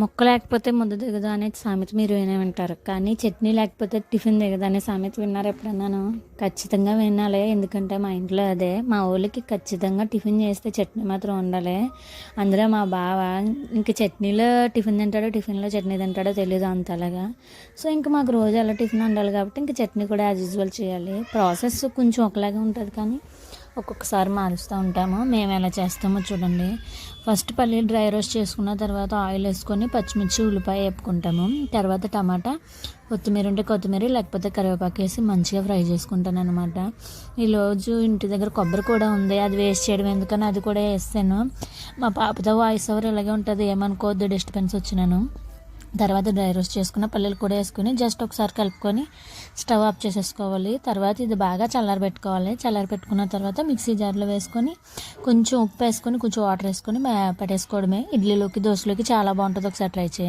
మొక్క లేకపోతే ముద్ద దిగదు అనే సామెత మీరు వినే వింటారు కానీ చట్నీ లేకపోతే టిఫిన్ దిగదు అనే సామెత విన్నారు ఎప్పుడన్నాను ఖచ్చితంగా వినాలి. ఎందుకంటే మా ఇంట్లో అదే. మా ఊళ్ళకి ఖచ్చితంగా టిఫిన్ చేస్తే చట్నీ మాత్రం ఉండాలి. అందులో మా బావ ఇంక చట్నీలో టిఫిన్ తింటాడో టిఫిన్లో చట్నీ తింటాడో తెలియదు అంతలాగా. సో ఇంక మాకు రోజు అలా టిఫిన్ ఉండాలి కాబట్టి ఇంక చట్నీ కూడా యాజ్ యూజువల్ చేయాలి. ప్రాసెస్ కొంచెం ఒకలాగే ఉంటుంది కానీ ఒక్కొక్కసారి మారుస్తూ ఉంటాము. మేము ఎలా చేస్తామో చూడండి. ఫస్ట్ పల్లీలు డ్రై రోస్ట్ చేసుకున్న తర్వాత ఆయిల్ వేసుకొని పచ్చిమిర్చి ఉల్లిపాయ వేపుకుంటాము. తర్వాత టమాటా కొత్తిమీర ఉంటే కొత్తిమీర లేకపోతే కరివేపాకు వేసి మంచిగా ఫ్రై చేసుకుంటాను అనమాట ఈరోజు ఇంటి దగ్గర కొబ్బరి కూడా ఉంది. అది వేస్ట్ చేయడం ఎందుకని అది కూడా వేస్తాను. మా పాపతో వాయిస్ ఓవర్ ఇలాగే ఉంటుంది. ఏమనుకోవద్దు డిస్టర్బెన్స్ వచ్చినాను. తర్వాత డ్రై రోస్ట్ చేసుకున్న పల్లీలు కూడా వేసుకుని జస్ట్ ఒకసారి కలుపుకొని స్టవ్ ఆఫ్ చేసేసుకోవాలి. తర్వాత ఇది బాగా చల్లారబెట్టుకోవాలి చల్లారబెట్టుకున్న తర్వాత మిక్సీ జార్లో వేసుకొని కొంచెం ఉప్పు వేసుకొని కొంచెం వాటర్ వేసుకొని పెట్టేసుకోవడమే. ఇడ్లీలోకి దోశలోకి చాలా బాగుంటుంది. ఒకసారి ట్రై చేయండి.